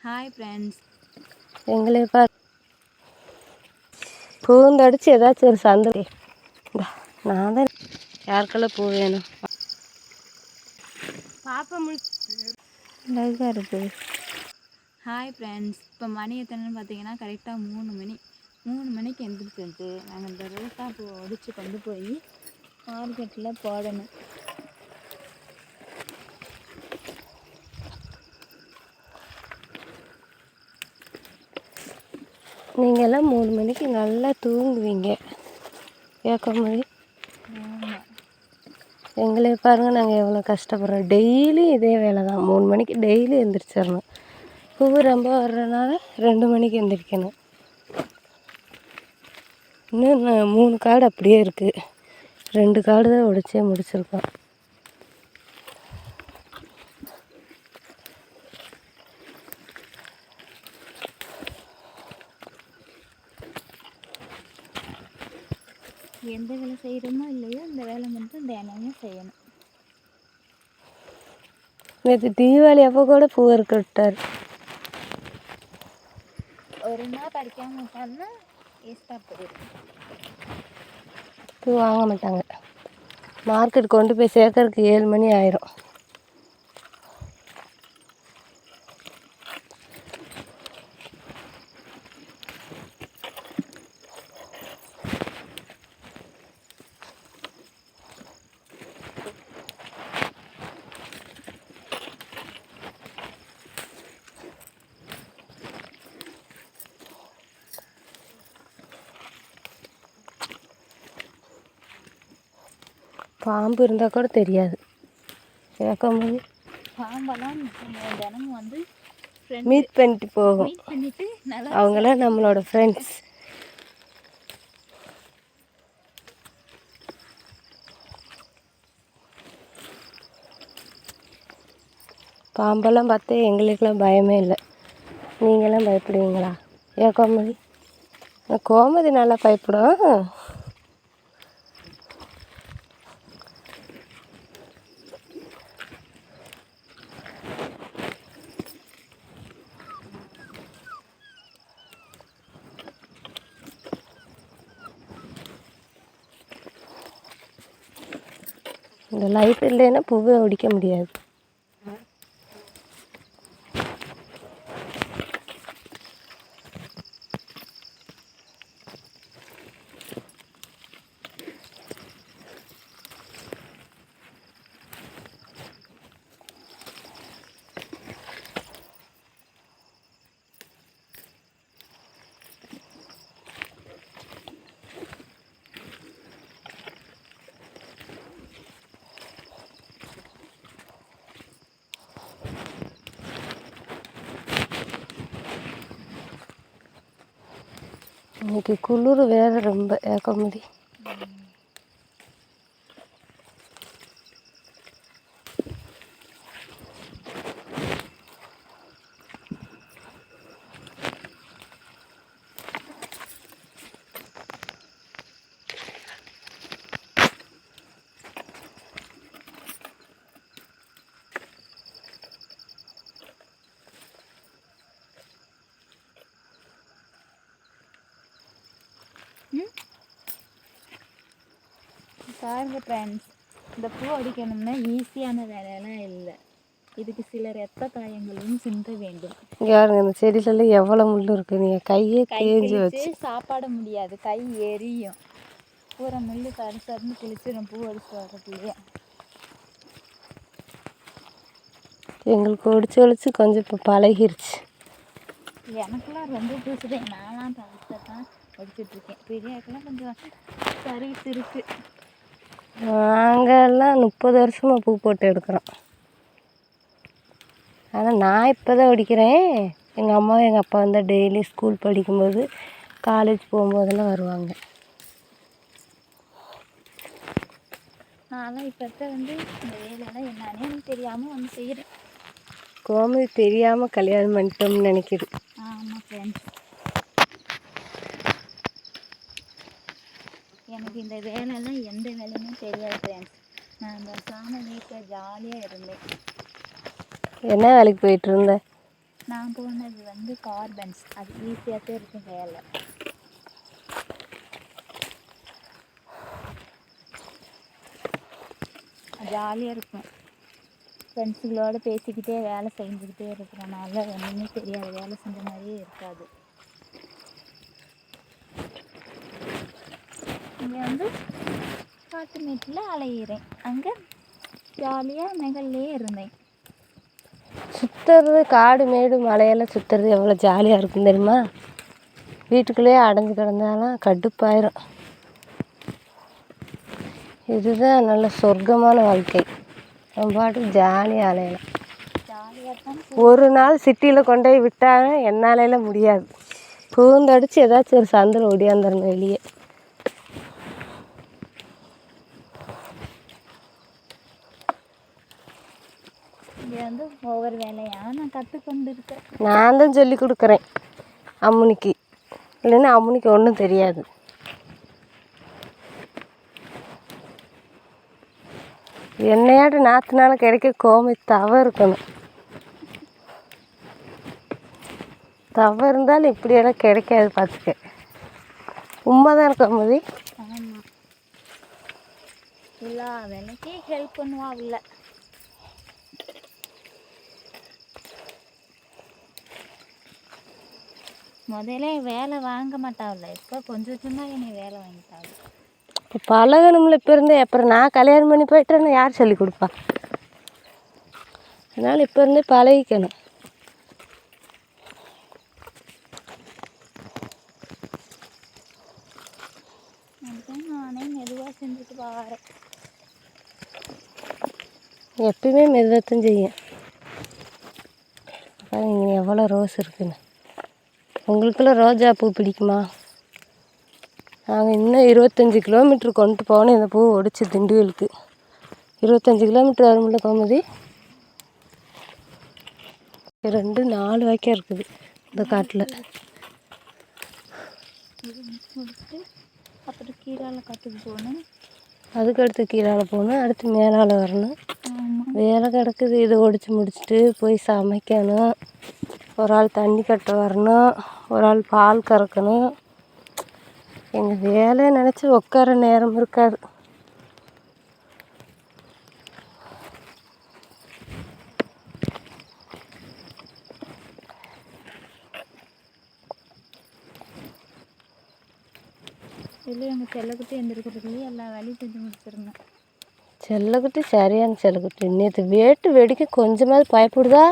Hi friends எங்களை பார் பூந்தடிச்சு ஏதாச்சும் ஒரு சந்தை. நான் தான் யாருக்கெல்லாம் பூ வேணும்? பாப்பா முழு அழகாக இருக்குது ஹாய் ஃப்ரெண்ட்ஸ் இப்போ மணி எத்தனைன்னு பார்த்தீங்கன்னா கரெக்டாக மூணு மணி. மூணு மணிக்கு எந்திரிச்சிட்டு நாங்கள் இந்த ரோட்டா பூ ஒடிச்சு கொண்டு போய் மார்க்கெட்டில் போடணும். நீங்கள் எல்லாம் மூணு மணிக்கு நல்லா தூங்குவீங்க. கேட்க மொழி ஆமாம் எங்களை பாருங்கள் நாங்கள் எவ்வளோ கஷ்டப்படுறோம். டெய்லி இதே வேலை தான் மூணு மணிக்கு டெய்லி எந்திரிச்சிடணும் பூ ரொம்ப வர்றதுனால ரெண்டு மணிக்கு எந்திரிக்கணும். இன்னும் மூணு காடு அப்படியே இருக்குது ரெண்டு காடு தான் உடைச்சே முடிச்சிருக்கோம். எந்த வேலை செய்கிறோமோ இல்லையோ இந்த வேலை மட்டும் தினமும் செய்யணும். நேற்று தீபாவளி அப்போ கூட பூ இருக்க விட்டார். ஒரு நாள் பறிக்காமல் விட்டாலும் வேஸ்ட்டாக போயிடும். பூ வாங்க மாட்டாங்க. மார்க்கெட் கொண்டு போய் சேர்க்கறதுக்கு ஏழு மணி ஆயிரும். பாம்பு இருந்தால் கூட தெரியாது. கேட்கும்போது பாம்பெல்லாம் தினமும் வந்து மீட் பண்ணிட்டு போகும். அவங்களாம் நம்மளோட ஃப்ரெண்ட்ஸ் பாம்பெல்லாம் பார்த்தா எங்களுக்கெல்லாம் பயமே இல்லை. நீங்களாம் பயப்படுவீங்களா? ஏன் கோமதி கோமதி நல்லா பயப்படும் இந்த லைட் இல்லைன்னா பூவை ஒடிக்க முடியாது. இன்னைக்கு குளிர் வேறு ரொம்ப ஏக்கமுடி பாருங்க ஃப்ரெண்ட்ஸ் இந்த பூ அடிக்கணும்னா ஈஸியான வேலையெல்லாம் இல்லை. இதுக்கு சில ரத்த காயங்களும் சிந்த வேண்டும். பாருங்க இந்த செடியிலலாம் எவ்வளோ முள் இருக்குது நீங்கள் கையே கை தேஞ்சு வச்சு. சாப்பாட முடியாது. கை எரியும். பூரா முள் சரி சரின்னு கிழிச்சிடும் பூ அடிச்சு வரதுலேயே எங்களுக்கு ஒடிச்சு ஒடிச்சு கொஞ்சம் இப்போ பழகிருச்சு. எனக்கெல்லாம் ரொம்ப பிடிச்சது நான்லாம் தான் ஒடிச்சிட்ருக்கேன் பெரியாக்கெல்லாம் கொஞ்சம் சர்வீஸ் இருக்கு நாங்கெல்லாம் முப்பது வருஷமாக பூ போட்டு எடுக்கிறோம். ஆனால் நான் இப்போ தான் ஒடிக்கிறேன் எங்கள் அம்மா எங்கள் அப்பா வந்து டெய்லி ஸ்கூல் படிக்கும்போது காலேஜ் போகும்போதெல்லாம் வருவாங்க. நான்லாம் இப்போ இருக்க வந்து இந்த வேலையெல்லாம் என்னன்னே எனக்கு தெரியாமல் வந்து செய்கிறேன் கோமதி தெரியாமல் கல்யாணம் பண்ணிட்டோம்னு நினைக்கிது. ஆமாம் ஃப்ரெண்ட்ஸ் எனக்கு இந்த வேலைலாம் எந்த வேலையுமே தெரியாது ஃப்ரெண்ட்ஸ் நான் அந்த சாம வீட்டில் ஜாலியாக இருந்தேன். என்ன வேலைக்கு போயிட்டு இருந்த? நான் போனது வந்து கார்பன்ஸ் அது ஈஸியாக தான் இருக்கும் வேலை. ஜாலியாக இருக்கும். ஃப்ரெண்ட்ஸுகளோட பேசிக்கிட்டே வேலை செஞ்சுக்கிட்டே இருக்கிறனால ஒன்றுமே தெரியாது. வேலை செஞ்ச மாதிரியே இருக்காது. இங்கே வந்து காட்டு மேட்டில் அலையிறேன். அங்கே ஜாலியாக நெகல்லையே இருந்தேன். சுற்றுறது காடு மேடு மலையெல்லாம் சுற்றுறது எவ்வளோ ஜாலியாக இருக்கும் தெரியுமா? வீட்டுக்குள்ளேயே அடைஞ்சு கிடந்தாலும் கடுப்பாயிரும். இதுதான் நல்ல சொர்க்கமான வாழ்க்கை. நம்ம பாட்டுக்கு ஜாலியாக அலையலாம். ஜாலியாக தான் ஒரு நாள் சிட்டியில் கொண்டு போய் விட்டாங்க என்னால முடியாது. பூந்தடிச்சு ஏதாச்சும் ஒரு சந்தில் ஒடியாந்துடணும் வெளியே இங்கே வந்து ஒவ்வொரு வேலையாக நான் கற்றுக்கொண்டு இருக்கேன் நான் தான் சொல்லி கொடுக்குறேன் அம்முனிக்கு இல்லைன்னா அம்முனிக்கு ஒன்றும் தெரியாது. என்னையாட்டு நாற்றுனால கிடைக்க கோமை தவ இருக்கணும். தவ இருந்தாலும் இப்படியெல்லாம் கிடைக்காது பார்த்துக்க. உண்மை தான் இருக்கும் மதி எல்லா வேலைக்கும் ஹெல்ப் பண்ணுவா இல்லை முதல்ல வேலை வாங்க மாட்டாவில்ல. இப்போ கொஞ்சம் கொஞ்சமாக என்னை வேலை வாங்கிட்டாங்க. இப்போ பழகணும்ல இப்போ இருந்தே. அப்புறம் நான் கல்யாணம் பண்ணி போயிட்டேன்னா யார் சொல்லி கொடுப்பா? அதனால் இப்போ இருந்தே பழகிக்கணும். நானே மெதுவாக செஞ்சுட்டு வரேன். எப்பயுமே மெதுவத்தான் செய்யும் அதான் இங்கே எவ்வளோ ரோஸ் இருக்குன்னு. உங்களுக்கெல்லாம் ரோஜா பூ பிடிக்குமா? நாங்கள் இன்னும் இருபத்தஞ்சி கிலோமீட்ரு கொண்டு போனேன் இந்த பூ ஒடிச்சு திண்டுவலுக்கு இருபத்தஞ்சி கிலோமீட்டர் வரும்ல கோமதி? ரெண்டு நாலு வாய்க்கா இருக்குது இந்த காட்டில். அப்புறம் கீழால காட்டுக்கு போனேன் அதுக்கு அடுத்து கீழால் போகணும் அடுத்து மேலால் வரணும். வேலை கிடக்குது இதை ஒடிச்சு முடிச்சுட்டு போய் சமைக்கணும். ஒரு ஆள் தண்ணி கட்ட வரணும் ஒரு ஆள் பால் கறக்கணும். எங்கள் வேலையை நினச்சி உட்கார நேரம் இருக்காது. எங்கள் செல்லக்குட்டி எந்திரிக்கிறதுக்குள்ளேயே எல்லா வேலையும் செஞ்சு முடிச்சிருந்தேன் செல்லக்குட்டி சரியான செல்லக்குட்டி. நேற்று வேட்டு வெடிக்க கொஞ்சமாவது பயப்படுதா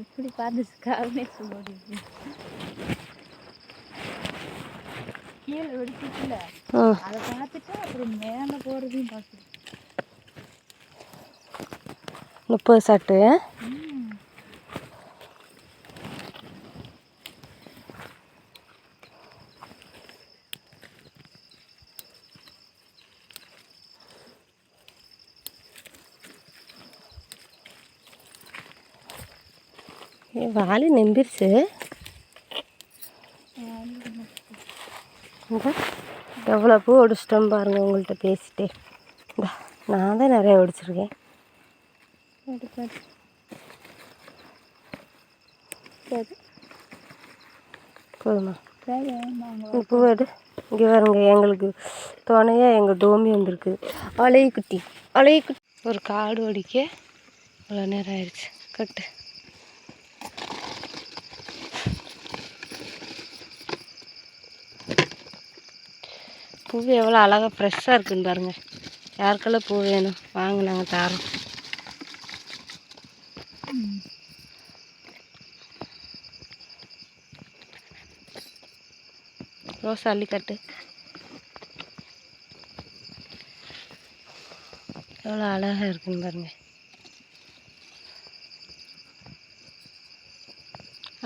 எப்படி பார்த்துச்சுக்காகவே சொல்லுது கீழே வெடிச்சிச்சுல அதை பார்த்துட்டு அப்புறம் மேலே போகிறதையும் பார்க்குது முப்பது சட்டு ம் ஏ வாலி நம்பிருச்சு எவ்வளோ பூ ஒடிச்சிட்டோம் பாருங்க உங்கள்கிட்ட பேசிட்டே. இந்த நான் தான் நிறைய ஒடிச்சிருக்கேன். சரி போதுமா பூ எடு. இங்கே பாருங்க எங்களுக்கு துணையாக எங்கள் டோமி வந்திருக்கு. அலைய குட்டி அலைய குட்டி ஒரு காடு ஒடிக்க இவ்வளோ நேரம் ஆயிடுச்சு. கட்டு. பூ எவ்வளோ அழகாக ஃப்ரெஷ்ஷாக இருக்குன்னு பாருங்கள் யாருக்கெல்லாம் பூ வேணும்? வாங்க நாங்கள் தாரோம். ரோஸ் அள்ளிக்கட்டு. எவ்வளோ அழகாக இருக்குன்னு பாருங்கள்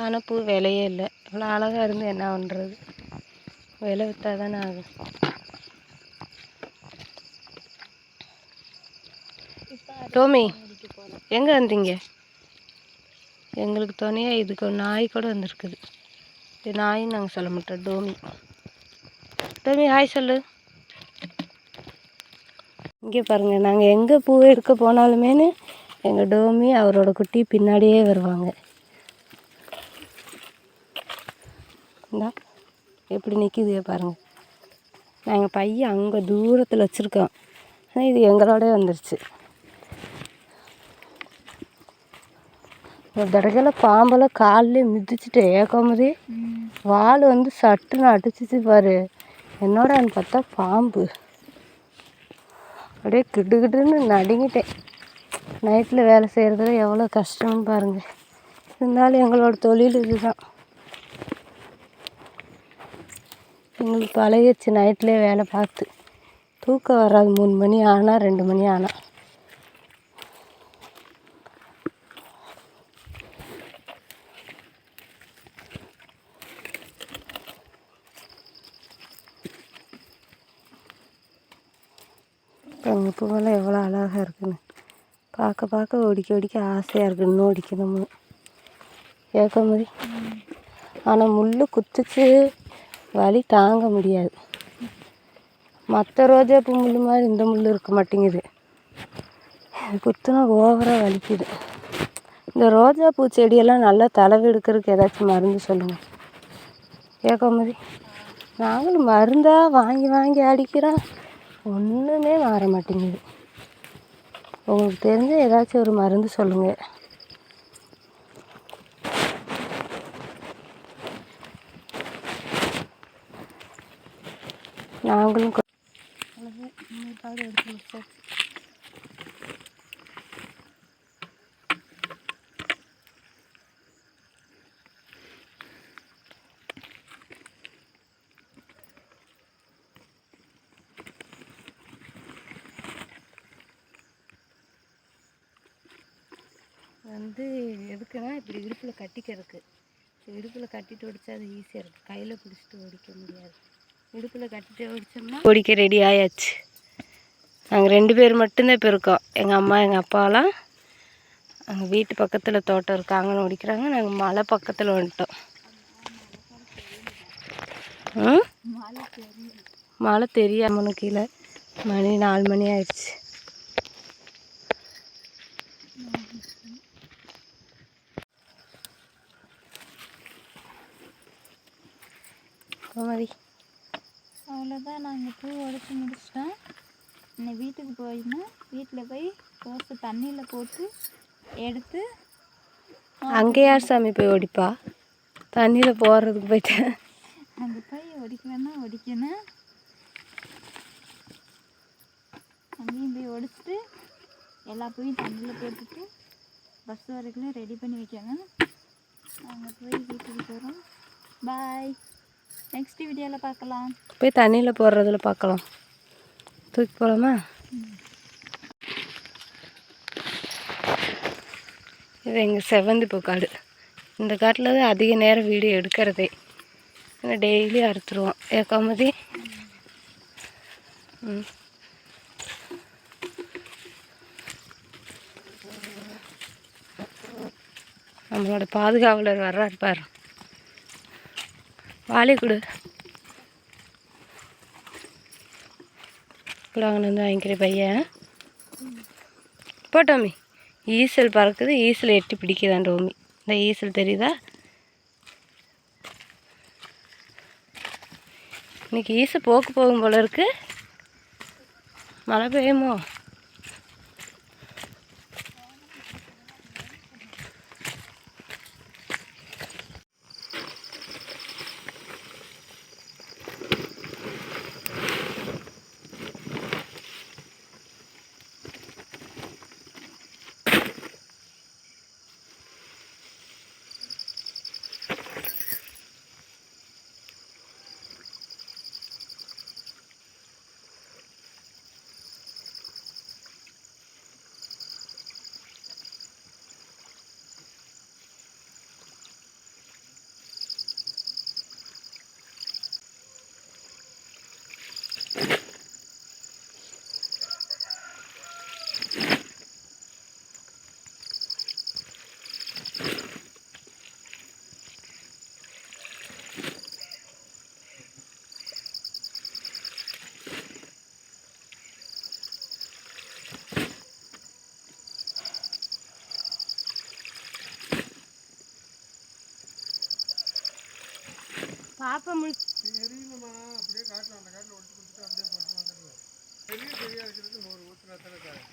ஆனால் பூ விலையே இல்லை. இவ்வளோ அழகாக இருந்து என்ன பண்ணுறது விலை விற்றா தானே ஆகும். டோமி எங்கே வந்தீங்க? எங்களுக்கு துணையாக இதுக்கு ஒரு நாய் கூட வந்திருக்குது. இது நாயின்னு நாங்கள் சொல்ல மாட்டோம் டோமி. டோமி ஹாய் சொல்லு. இங்கே பாருங்கள் நாங்கள் எங்கே பூ எடுக்க போனாலுமேனு எங்கள் டோமி அவரோட குட்டி பின்னாடியே வருவாங்க. இந்தா எப்படி நிற்கிது பாருங்கள் நாங்கள் பையன் அங்கே தூரத்தில் வச்சுருக்கோம். ஆனால் இது எங்களோடய வந்துருச்சு. ஒரு தடக்கையில் பாம்பெல்லாம் காலில் மிதிச்சுட்டு ஏக்கமாதிரி வால் வந்து சட்டுன்னு அடிச்சிச்சு பாரு. என்னோடன்னு பார்த்தா பாம்பு. அப்படியே கிட்டு கிட்டுன்னு நடுங்கிட்டேன். நைட்டில் வேலை செய்கிறதுல எவ்வளோ கஷ்டம்னு பாருங்கள் இருந்தாலும் எங்களோட தொழில் இதுதான். எங்களுக்கு பழகிடுச்சு நைட்லேயே வேலை பார்த்து. தூக்கம் வராது. மூணு மணி ஆனால் ரெண்டு மணி ஆனால் எங்கள் பூவெல்லாம் எவ்வளோ அழகாக இருக்குன்னு. பார்க்க பார்க்க ஒடிக்க ஒடிக்க ஆசையாக இருக்குது இன்னும் ஒடிக்கணும்னு ஏற்க மாதிரி ஆனால் முள் குத்துச்சு வலி தாங்க முடியாது. மற்ற ரோஜா பூ முள் மாதிரி இந்த முள் இருக்க மாட்டேங்குது. குத்துனா ஓவராக வலிக்குது. இந்த ரோஜா பூ செடியெல்லாம் நல்லா தளவு எடுக்கிறதுக்கு ஏதாச்சும் மருந்து சொல்லுங்கள் ஏக்கோமதி மாதிரி நாங்களும் மருந்தாக வாங்கி வாங்கி அடிக்கிறோம். ஒன்றுமே மாற மாட்டேங்குது உங்களுக்கு தெரிஞ்ச ஏதாச்சும் ஒரு மருந்து சொல்லுங்கள் நாங்களும் வந்து எதுக்குன்னா இப்படி இடுப்பில் கட்டிக்கிறதுக்கு. இடுப்பில் கட்டிட்டு ஒடிச்சா அது ஈஸியாக இருக்குது கையில் பிடிச்சிட்டு ஒடிக்க முடியாது. இடுப்பில் கட்டிட்டு ஒடிச்சோம்னா ஒடிக்க ரெடி ஆயாச்சு. நாங்கள் ரெண்டு பேர் மட்டும்தான் இப்போ இருக்கோம். எங்கள் அம்மா எங்கள் அப்பாலாம் அங்கே வீட்டு பக்கத்தில் தோட்டம் இருக்கு. அங்கே ஒடிக்கிறாங்க. நாங்கள் மலை பக்கத்தில் வந்துட்டோம். மழை தெரியாமனு கீழே. மணி நாலு மணி ஆயிடுச்சு. கோமதி அவ்வளோதான் நாங்கள் பூ உடச்சி முடிச்சிட்டோம் இன்னைக்கு வீட்டுக்கு போயினா வீட்டில் போய் தோசை தண்ணியில் போட்டு எடுத்து அங்கே யார் சாமி போய் ஒடிப்பா? தண்ணியில் போடுறதுக்கு போயிட்டேன் அங்கே போய் ஒடிக்கணும்னா ஒடிக்கணும். அங்கேயும் போய் ஒடிச்சிட்டு எல்லா பூவையும் தண்ணியில் போட்டுட்டு பஸ் வரைக்கும் ரெடி பண்ணி வைக்கணும். நாங்கள் போய் வீட்டுக்கு போகிறோம் பாய் நெக்ஸ்ட் வீடியோவில் பார்க்கலாம். போய் தண்ணியில் போடுறதுல பார்க்கலாம். தூக்கி போகலாமா இது எங்கள் செவந்தி பூ காடு இந்த காட்டில் தான் அதிக நேரம் வீடியோ எடுக்கிறதே. ஏன்னா டெய்லி அறுத்துருவோம். ஏக்காமதி ம். நம்மளோட பாதுகாவலர் வர்றாரு பாரு. வாளி கொடு. கூட வந்து வாங்கிக்கிற பையன். போட்டோமி ஈசல் பறக்குது. ஈசல் எட்டி பிடிக்கிறான் டோமி. இந்த ஈசல் தெரியுதா? இன்னைக்கு ஈசல் போக்கு போகும் போல இருக்குது மழை பெய்யுமோ? பாப்பா முழு அப்படியே காட்டில் அந்த காட்டில் ஒட்டி கொடுத்துட்டு அப்படியே போட்டு வந்துடுவேன் பெரிய பெரிய இருக்கிறது நூறு ஊற்றுனா தானே காய்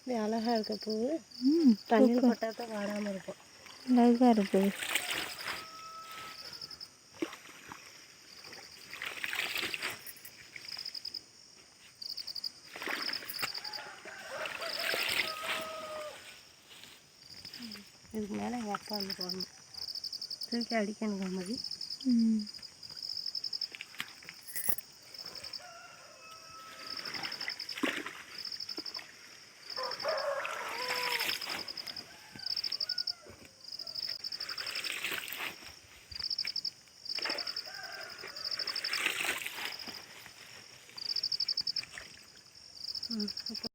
இது அழகா இருக்க பூ ம் தண்ணியில் போட்டால் தான் வாடாமல் இருக்கும். அழகாக இருக்குது இதுக்கு மேலே எங்கள் அப்பா வந்து போடணும். தூக்கி அடிக்கணுங்க மாதிரி. ம்.